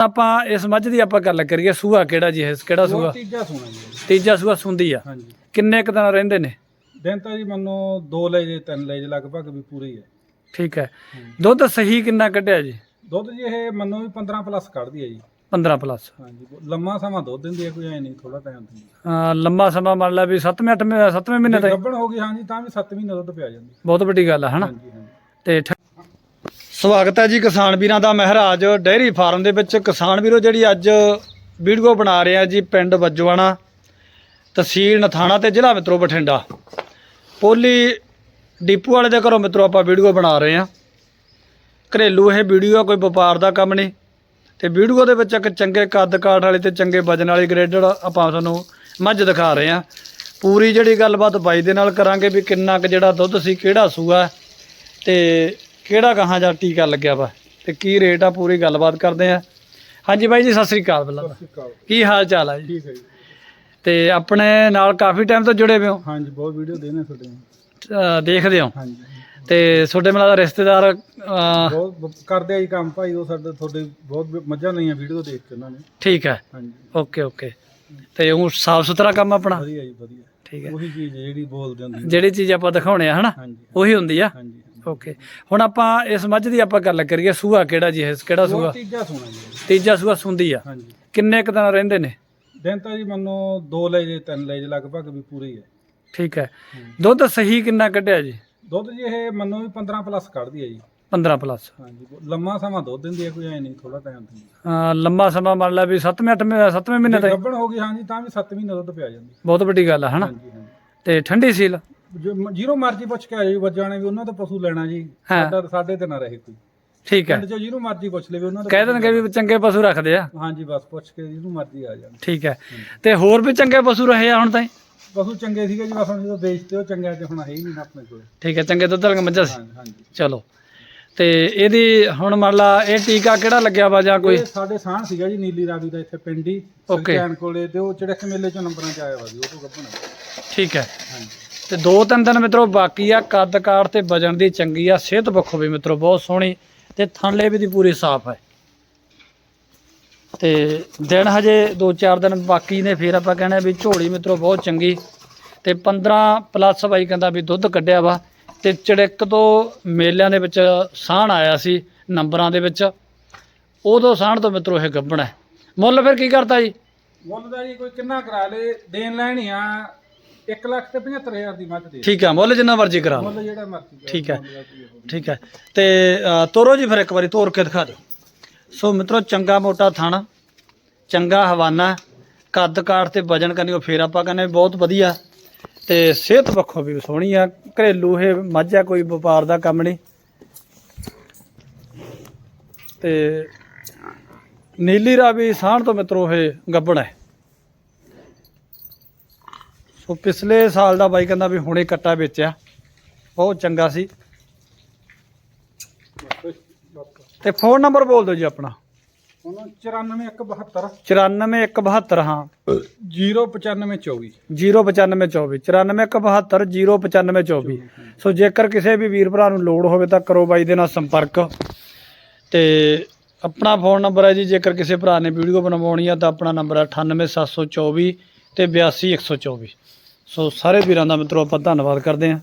ਆਪਾਂ ਇਸ ਮੱਝ ਦੀ ਆਪਾਂ ਗੱਲ ਕਰੀਏ ਸੂਆ ਕਿਹੜਾ ਜੀ ਇਹ ਕਿਹੜਾ ਸੂਆ ਤੀਜਾ ਸੋਣਾ ਜੀ। ਤੀਜਾ ਸੂਆ ਸੁੰਦੀ ਆ। ਹਾਂਜੀ। ਕਿੰਨੇ ਕੁ ਦਿਨ ਰਹਿੰਦੇ ਨੇ? ਦਿਨ ਤਾਂ ਜੀ ਮੰਨੋ ਦੋ ਲੈ ਜੇ ਤਿੰਨ ਲੈ ਜੇ ਲਗਭਗ ਵੀ ਪੂਰੇ ਹੀ ਹੈ ਠੀਕ ਹੈ। ਦੁੱਧ ਸਹੀ ਕਿੰਨਾ ਕੱਢਿਆ ਜੀ? ਦੁੱਧ ਜੀ ਇਹ ਮੰਨੋ ਵੀ 15 ਪਲੱਸ ਕੱਢਦੀ ਹੈ ਜੀ। 15 ਪਲੱਸ। ਹਾਂਜੀ ਲੰਮਾ ਸਮਾਂ ਦੁੱਧ ਦਿੰਦੀ ਹੈ ਕੋਈ ਐ ਨਹੀਂ ਥੋੜਾ ਟਾਈਮ ਦਿੰਦੀ ਹੈ ਲੰਮਾ ਸਮਾਂ ਮੰਨ ਲਾ ਵੀ 7ਵੇਂ 8ਵੇਂ 7ਵੇਂ ਮਹੀਨੇ ਜੇ ਤੱਕ। ਗੱਭਣ ਹੋ ਗਈ ਹਾਂਜੀ ਤਾਂ ਵੀ 7 ਮਹੀਨੇ ਦੁੱਧ ਪਿਆ ਜਾਂਦੀ। ਬਹੁਤ ਵੱਡੀ ਗੱਲ ਆ ਹਨਾ? ਹਾਂਜੀ ਹਾਂਜੀ। ਤੇ ਠ- ਸਵਾਗਤ ਹੈ ਜੀ ਕਿਸਾਨ ਵੀਰਾਂ ਦਾ ਮਹਿਰਾਜ ਡੇਅਰੀ ਫਾਰਮ ਦੇ ਵਿੱਚ। ਕਿਸਾਨ ਵੀਰੋ, ਜਿਹੜੀ ਅੱਜ ਵੀਡੀਓ ਬਣਾ ਰਹੇ ਆ ਜੀ ਪਿੰਡ ਵੱਜਵਾਣਾ ਤਹਿਸੀਲ ਨਥਾਣਾ ਤੇ ਜ਼ਿਲ੍ਹਾ ਮਿੱਤਰੋ ਬਠਿੰਡਾ। ਪੋਲੀ ਡੀਪੂ ਵਾਲੇ ਦੇ ਘਰੋਂ ਮਿੱਤਰੋ ਆਪਾਂ ਵੀਡੀਓ ਬਣਾ ਰਹੇ ਹਾਂ ਘਰੇਲੂ ਇਹ ਵੀਡੀਓ ਆ, ਕੋਈ ਵਪਾਰ ਦਾ ਕੰਮ ਨਹੀਂ। ਤੇ ਵੀਡੀਓ ਦੇ ਵਿੱਚ ਇੱਕ ਚੰਗੇ ਕੱਦ ਕਾਠ ਵਾਲੀ ਤੇ ਚੰਗੇ ਵਜਨ ਵਾਲੀ ਗ੍ਰੇਡਡ ਆਪਾਂ ਤੁਹਾਨੂੰ ਮੱਝ ਦਿਖਾ ਰਹੇ ਹਾਂ ਪੂਰੀ ਜਿਹੜੀ ਗੱਲਬਾਤ ਬਾਈ ਦੇ ਨਾਲ ਕਰਾਂਗੇ ਵੀ ਕਿੰਨਾ ਕੁ ਜਿਹੜਾ ਦੁੱਧ ਸੀ, ਕਿਹੜਾ ਸੂਆ। ਤੇ ਕਿਹੜਾ ਕਹਾਂ ਜਾਂ ਟੀਕਾ ਲੱਗਿਆ ਵਾ ਤੇ ਕੀ ਰੇਟ ਆ ਪੂਰੀ ਗੱਲਬਾਤ ਕਰਦੇ ਆ। ਹਾਂਜੀ ਬਾਈ ਜੀ ਸਤਿ ਸ੍ਰੀ ਅਕਾਲ ਪਹਿਲਾਂ ਤਾਂ। ਕੀ ਹਾਲ ਚਾਲ ਆ ਜੀ? ਠੀਕ ਹੈ ਜੀ। ਤੇ ਆਪਣੇ ਨਾਲ ਕਾਫੀ ਟਾਈਮ ਤੋਂ ਜੁੜੇ ਹੋਏ ਹੋ? ਹਾਂਜੀ ਬਹੁਤ ਵੀਡੀਓ ਦੇਣੇ ਤੁਹਾਡੇ। ਨੂੰ। ਅਹ ਦੇਖਦੇ ਹੋ? ਹਾਂਜੀ। ਤੇ ਤੁਹਾਡੇ ਮਿਲਾ ਦਾ ਰਿਸ਼ਤੇਦਾਰ ਅਹ, ਬਹੁਤ ਬ- ਕਰਦੇ ਆ ਜੀ ਕੰਮ ਭਾਈ ਉਹ ਸਾਡੇ ਤੁਹਾਡੇ ਬਹੁਤ ਮੱਝਾਂ ਲਈਆਂ ਵੀਡੀਓ ਦੇਖ ਕੇ ਉਹਨਾਂ ਨੇ। ਠੀਕ ਹੈ। ਹਾਂਜੀ। Okay okay. ਤੇ ਉਹ ਸਾਫ਼ ਸੁਥਰਾ ਕੰਮ ਆਪਣਾ? ਵਧੀਆ ਜੀ ਵਧੀਆ। ਠੀਕ ਹੈ। ਉਹੀ ਚੀਜ਼ ਹੈ ਜਿਹੜੀ ਬੋਲਦੇ ਹੁੰਦੀ ਜਿਹੜੀ ਚੀਜ਼ ਆਪਾਂ ਦਿਖਾਉਣੇ ਆ ਹਨਾ? ਹਾਂਜੀ। ਉਹੀ ਹੁੰਦੀ ਆ? ਹਾਂਜੀ। ਓਕੇ ਹੁਣ ਆਪਾਂ ਇਸ ਮੱਝ ਦੀ ਆਪਾਂ ਗੱਲ ਕਰੀਏ ਸੂਆ ਕਿਹੜਾ ਜੀ ਇਹ? ਕਿਹੜਾ ਸੂਆ ਤੀਜਾ ਸੋਣਾ ਜੀ ਤੀਜਾ ਸੂਆ ਸੁੰਦੀ ਆ। ਹਾਂਜੀ। ਕਿੰਨੇ ਕੁ ਦਿਨ ਰਹਿੰਦੇ ਨੇ? ਦਿਨ ਤਾਂ ਜੀ ਮੰਨੋ ਦੋ ਲੈ ਜੇ ਤਿੰਨ ਲੈ ਜੇ ਲਗਭਗ ਵੀ ਪੂਰੇ ਹੀ ਹੈ ਠੀਕ ਹੈ। ਦੁੱਧ ਸਹੀ ਕਿੰਨਾ ਕੱਢਿਆ ਜੀ? ਦੁੱਧ ਜੀ ਇਹ ਮੰਨੋ ਵੀ 15 ਪਲੱਸ ਕੱਢਦੀ ਹੈ ਜੀ। 15 ਪਲੱਸ। ਹਾਂਜੀ। ਲੰਮਾ ਸਮਾਂ ਦੁੱਧ ਦਿੰਦੀ ਹੈ ਕੋਈ ਐ ਨਹੀਂ ਥੋੜਾ ਟਾਈਮ ਦਿੰਦੀ ਹੈ ਲੰਮਾ ਸਮਾਂ ਮੰਨ ਲਾ ਵੀ 7ਵੇਂ 8ਵੇਂ 7ਵੇਂ ਮਹੀਨੇ ਜੇ ਤੱਕ। ਗੱਭਣ ਹੋ ਗਈ ਹਾਂਜੀ ਤਾਂ ਵੀ 7 ਮਹੀਨੇ ਦੁੱਧ ਪਿਆ ਜਾਂਦੀ। ਬਹੁਤ ਵੱਡੀ ਗੱਲ ਆ ਹਨਾ? ਹਾਂਜੀ ਹਾਂਜੀ। ਤੇ ਠੰਡੀ ਸੀਲ? ਜਿਹਨੂੰ ਮਰਜ਼ੀ ਪੁੱਛ ਕੇ ਆਜੋ ਵੱਜਾਣੇ ਵੀ ਉਹਨਾਂ ਤੋਂ ਪਸ਼ੂ ਲੈਣਾ ਜੀ। ਹਾਂ। ਸਾਡਾ ਸਾਡੇ ਤੇ ਨਾ ਰਹੇ ਕੋਈ। ਠੀਕ ਹੈ। ਪਿੰਡ ਚੋਂ ਜਿਹਨੂੰ ਮਰਜ਼ੀ ਪੁੱਛ ਲਵੇ ਉਹਨਾਂ ਤੋਂ ਕਹਿ ਦੇਣਗੇ ਵੀ ਚੰਗੇ ਪਸ਼ੂ ਰੱਖਦੇ ਆ। ਹਾਂਜੀ ਬਸ ਪੁੱਛ ਕੇ ਜਿਹਨੂੰ ਮਰਜ਼ੀ ਆ ਜਾਣ। ਠੀਕ ਹੈ। ਤੇ ਹੋਰ ਵੀ ਚੰਗੇ ਪਸ਼ੂ ਰਹੇ ਆ ਹੁਣ ਤਾਈਂ? ਪਸ਼ੂ ਚੰਗੇ ਸੀਗੇ ਜੀ ਬਸ ਹੁਣ ਜਦੋਂ ਵੇਚਦੇ ਉਹ ਚੰਗਿਆਂ ਚ ਹੁਣ ਹੈ ਹੀ ਨਹੀਂ ਨਾ ਆਪਣੇ ਕੋਲ। ਠੀਕ ਹੈ ਚੰਗੇ ਦੁੱਧ ਵਾਲੀਆਂ ਮੱਝਾਂ ਸੀ। ਹਾਂਜੀ ਹਾਂਜੀ। ਚਲੋ। ਤੇ ਇਹਦੀ ਹੁਣ ਮੰਨ ਲਾ ਇਹ ਟੀਕਾ ਕਿਹੜਾ ਲੱਗਿਆ ਵਾ ਜਾਂ ਕੋਈ? ਇਹ ਸਾਡੇ ਸਾਹਣ ਸੀਗਾ ਜੀ ਨੀਲੀ ਰਾਵੀ ਦਾ ਇੱਥੇ ਪਿੰਡੀ Okay. ਸੁਲਤਾਨ ਕੋਲੇ ਤੇ ਉਹ ਚੜਕ ਮੇਲੇ ਚੋਂ ਨੰਬਰਾਂ ਚ ਆਇਆ ਵਾ ਜੀ ਉਹ ਤੋਂ ਗੱਭਣ ਠੀਕ ਹੈ। ਹਾਂਜੀ। ਤੇ ਦੋ ਤਿੰਨ ਦਿਨ ਮਿੱਤਰੋ ਬਾਕੀ ਆ, ਕੱਦ ਕਾਠ ਤੇ ਵਜਨ ਦੀ ਚੰਗੀ ਆ, ਸਿਹਤ ਪੱਖੋਂ ਵੀ ਮਿੱਤਰੋ ਬਹੁਤ ਸੋਹਣੀ ਤੇ ਥਣਲੇ ਵੀ ਦੀ ਪੂਰੀ ਸਾਫ਼ ਹੈ ਤੇ ਦਿਨ ਹਜੇ 2-4 ਦਿਨ ਬਾਕੀ ਨੇ, ਫਿਰ ਆਪਾਂ ਕਹਿੰਦੇ ਵੀ ਝੋਲੀ ਮਿੱਤਰੋ ਬਹੁਤ ਚੰਗੀ। ਤੇ 15 ਪਲੱਸ ਬਾਈ ਕਹਿੰਦਾ ਵੀ ਦੁੱਧ ਕੱਢਿਆ ਵਾ, ਤੇ ਚੜਿੱਕ ਤੋਂ ਮੇਲਿਆਂ ਦੇ ਵਿੱਚ ਸਾਹਣ ਆਇਆ ਸੀ ਨੰਬਰਾਂ ਦੇ ਵਿੱਚ, ਉਦੋਂ ਸਾਹਣ ਤੋਂ ਮਿੱਤਰੋ ਇਹ ਗੱਭਣ। ਮੁੱਲ ਫਿਰ ਕੀ ਕਰਤਾ ਜੀ? ਮੁੱਲ ਦਾ ਜੀ ਕੋਈ ਕਿੰਨਾ ਕਰਾ ਲੇ ਦੇਣ ਲੈਣੀ ਆ। 1 ਲੱਖ ਤੇ 75000 ਦੀ ਮੱਝ ਦੇ ਠੀਕ ਹੈ ਮੁੱਲ ਜਿੰਨਾ ਮਰਜ਼ੀ ਕਰਾ ਲਓ। ਮੁੱਲ ਜਿਹੜਾ ਮਰਜ਼ੀ ਕਰਾ ਠੀਕ ਹੈ। ਮੁੱਲ ਦਾ ਕੋਈ ਉਹ ਨਹੀਂ। ਠੀਕ ਹੈ। ਤੇ ਅ, ਤੋਰੋ ਜੀ ਫਿਰ ਇੱਕ ਵਾਰੀ ਤੋਰ ਕੇ ਦਿਖਾ ਦਿਓ। ਸੋ ਮਿੱਤਰੋ ਚੰਗਾ ਮੋਟਾ ਥਣ ਚੰਗਾ ਹਵਾਨਾ ਕੱਦ ਕਾਠ ਤੇ ਵਜਨ ਕਰਨੀ ਉਹ ਫੇਰ ਆਪਾਂ ਕਹਿੰਦੇ ਵੀ ਬਹੁਤ ਵਧੀਆ। ਤੇ ਸਿਹਤ ਪੱਖੋਂ ਵੀ ਸੋਹਣੀ ਆ ਘਰੇਲੂ ਇਹ ਮੱਝ ਆ ਕੋਈ ਵਪਾਰ ਦਾ ਕੰਮ ਨਹੀਂ। ਤੇ ਨੀਲੀ ਰਾਵੀ ਸਾਹਣ ਤੋਂ ਮਿੱਤਰੋ ਇਹ ਗੱਬੜ ਹੈ। ਸੋ ਪਿਛਲੇ ਸਾਲ ਦਾ ਬਾਈ ਕਹਿੰਦਾ ਵੀ ਹੁਣੇ ਕੱਟਾ ਵੇਚਿਆ। ਬਹੁਤ ਚੰਗਾ ਸੀ। ਤੇ ਫੋਨ ਨੰਬਰ ਬੋਲ ਦਿਓ ਜੀ ਆਪਣਾ। ਹੁਣ 94172 94172 ਹਾਂ। 09524 09524 94172 09524 ਸੋ ਜੇਕਰ ਕਿਸੇ ਵੀ ਵੀਰ ਭਰਾ ਨੂੰ ਲੋੜ ਹੋਵੇ ਤਾਂ ਕਰੋ ਬਾਈ ਦੇ ਨਾਲ ਸੰਪਰਕ। ਤੇ ਆਪਣਾ ਫੋਨ ਨੰਬਰ ਹੈ ਜੀ ਜੇਕਰ ਕਿਸੇ ਭਰਾ ਨੇ ਵੀਡੀਓ ਬਣਵਾਉਣੀ ਆ ਤਾਂ ਆਪਣਾ ਨੰਬਰ ਹੈ 98724 ਤੇ 82124 ਸੋ ਸਾਰੇ ਵੀਰਾਂ ਦਾ ਮਿੱਤਰੋ ਆਪਾਂ ਧੰਨਵਾਦ ਕਰਦੇ ਹਾਂ।